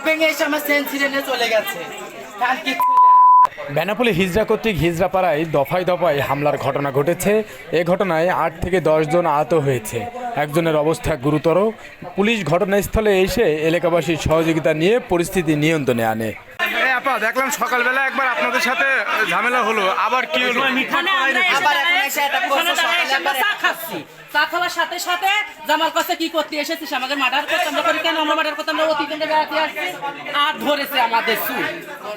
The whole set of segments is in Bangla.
গেট ভেঙে এসে আমার পাড়ায় বেনাপোলে কর্তৃক দফায় দফায় হামলার ঘটনা ঘটেছে। এ ঘটনায় আট থেকে জন আহত হয়েছে। একজনের অবস্থা গুরুতর। পুলিশ ঘটনাস্থলে এসে এলাকাবাসীর সহযোগিতা নিয়ে পরিস্থিতি নিয়ন্ত্রণে আনে। আপা দেখলাম সকালবেলা একবার আপনাদের সাথে ঝামেলা হলো। আবার কি হলো? চা খাচ্ছি। চা খাওয়ার সাথে সাথে জামাল কাছে কি করতে এসেছিস? আমাদের মার্ডার করতে আমরা করি কেন? আমরা মার্ডার করতে আমরা অতীতে বেড়াতে আসছি। আর ধরেছে আমাদের চুল।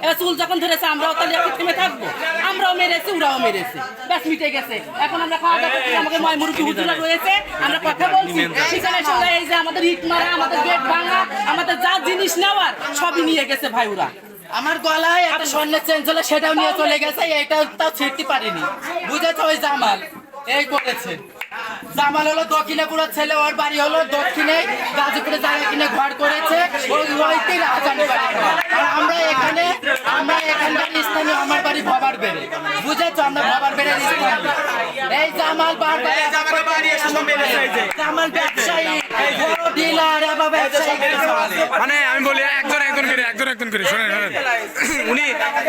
এবার চুল যখন ধরেছে আমরাও তাহলে একটু থেমে থাকব। আমরাও মেরেছি ওরাও মেরেছে। ব্যাস মিটে গেছে। এখন আমরা খাওয়া দাওয়া করছি আমাদের ময় মুরুকি হুজুরা রয়েছে। আমরা কথা বলছি। সেখানে ওরা এই যে আমাদের ইট মারা আমাদের গেট ভাঙা আমাদের যা জিনিস নেওয়ার সবই নিয়ে গেছে ভাই ওরা। আমার গলায় একটা স্বর্ণের চেন ছিল সেটাও নিয়ে চলে গেছে এটা তাও ছিটতে পারিনি। বুঝেছ ওই জামাল? এই করেছে। জামাল হলো দক্ষিণে দক্ষিণেপুরের ছেলে ওর বাড়ি হলো দক্ষিণে গাজীপুরে জায়গা কিনে ঘর করেছে ওই রাজধানী বাড়ি আর আমরা এখানে আমরা এখানকার স্থানীয় আমার বাড়ি ভবার বেড়ে। বুঝেছ আমরা ভবার বেড়ে স্থানীয়? এই জামাল বারবার জামাল ব্যবসায়ী। মানে আমি বলি একজন একজন করে একজন একজন করে শোনেন শোনেন। উনি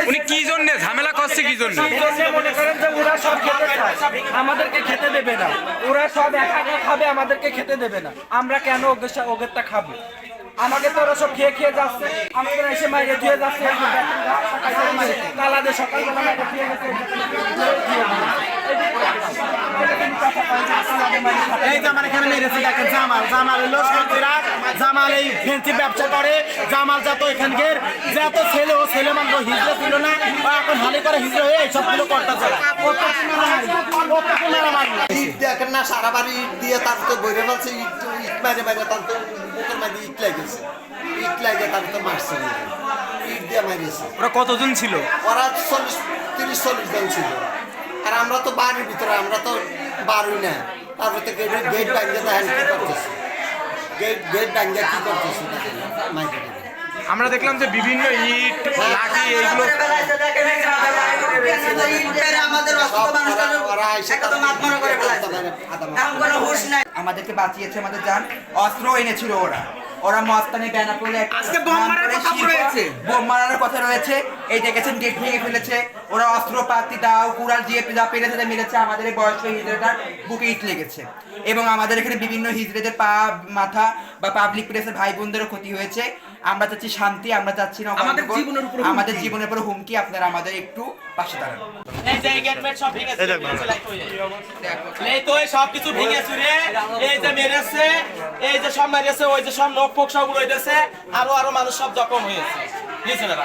উনি কি জন্য ঝামেলা করছে কি জন্য? জন্য? মনে করেন যে ওরা সব খেতে আমাদেরকে খেতে দেবে না। ওরা সব একা একা খাবে আমাদেরকে খেতে দেবে না। আমরা কেন ওদের ওদেরটা খাব? আমাকে তো ওরা সব খেয়ে খেয়ে যাচ্ছে। আমাদের এসে মাইরে ধুয়ে যাচ্ছে। এই যে দেখেন, কালাদে সকালবেলা মাইরে ধুয়ে গেছে এই জামাল এখানে মেরেছে দেখেন জামাল। জামাল হলো সন্ত্রাস জামাল এই ফেন্সি ব্যবসা করে। জামাল যত এখানকার যত ছেলে ও ছেলে মানুষ হিজড়ে ছিল না এখন হালে করে হিজড়ে হয়ে এইসবগুলো করতেছে দেখেন না সারা বাড়ি ইট দিয়ে তার তো বইরে ইট ইট মারে মারে তার তো বুকের মাঝে ইট লাগেছে ইট লাগে তার তো মারছে ইট দিয়ে মারিয়েছে। ওরা কতজন ছিল? ওরা চল্লিশ তিরিশ চল্লিশ জন ছিল। আর আমরা তো বাড়ির ভিতরে আমরা তো বাড়ি না তারপর থেকে গেট দেখেন কি করতেছি গেট গেট ব্যাঙ্গে কি করতেছে দেখেন মাইকে আমরা দেখলাম যে বিভিন্ন ইট লাঠি এইগুলো আমাদেরকে বাঁচিয়েছে আমাদের যান। অস্ত্র এনেছিল ওরা। ওরা মস্তানি ব্যানা আজকে বোম মারার কথা রয়েছে। বোম মারার কথা রয়েছে। এই দেখেছেন গেট ভেঙে ফেলেছে। ওরা অস্ত্র পাতি দাও কুড়াল দিয়ে যা পেরেছে তা মেরেছে আমাদের এই বয়স্ক হিজড়েটার বুকে ইট লেগেছে। এবং আমাদের এখানে বিভিন্ন হিজড়েদের পা মাথা বা পাবলিক প্লেসের ভাই বোনদেরও ক্ষতি হয়েছে। আমরা চাচ্ছি শান্তি আমরা চাচ্ছি না আমাদের জীবনের উপর আমাদের জীবনের উপর হুমকি। আপনারা আমাদের একটু পাশে দাঁড়ান। এই যে গেট সব ভেঙে এই তো এই সব কিছু ভেঙে চুরে এই যে মেরেছে এই যে সব মেরেছে ওই যে সব নখ ফোক সব উড়াইতেছে আরও আরও মানুষ সব জখম হয়েছে। নিচে না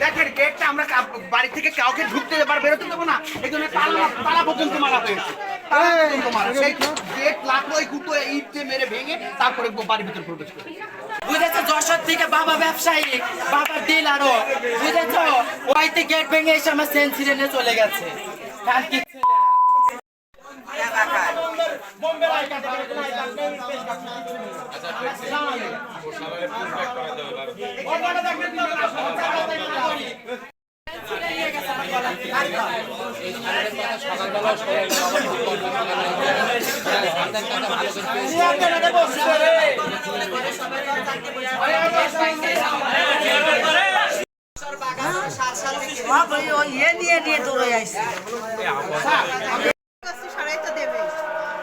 দেখেন গেটটা আমরা বাড়ি থেকে কাউকে ঢুকতে দেবার বেরোতে দেবো না। এই জন্য তালা তালা পর্যন্ত মারা হয়েছে। তালা পর্যন্ত মারা। সেই গেট লাগল ওই কুটো ইট দিয়ে মেরে ভেঙে তারপরে বাড়ির ভিতরে প্রবেশ করে থেকে বাবা ব্যবসায়ী, বাবা আরও বুঝেছ? ওইতে গেট ভেঙে এসে আমার নিয়ে চলে গেছে। কানকি সরাইতে দেবে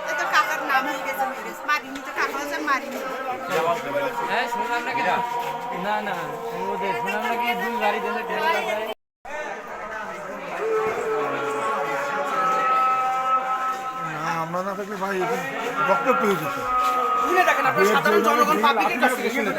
এ তো কাকার নাম হয়ে গেছে মেরেজ মারিনি তো কাকা হচ্ছে মারিনি। আমরা না থাকলে ভাই বক্তব্য হয়ে যেত। সাধারণ জনগণ পাবলিকের কাছ থেকে শুনে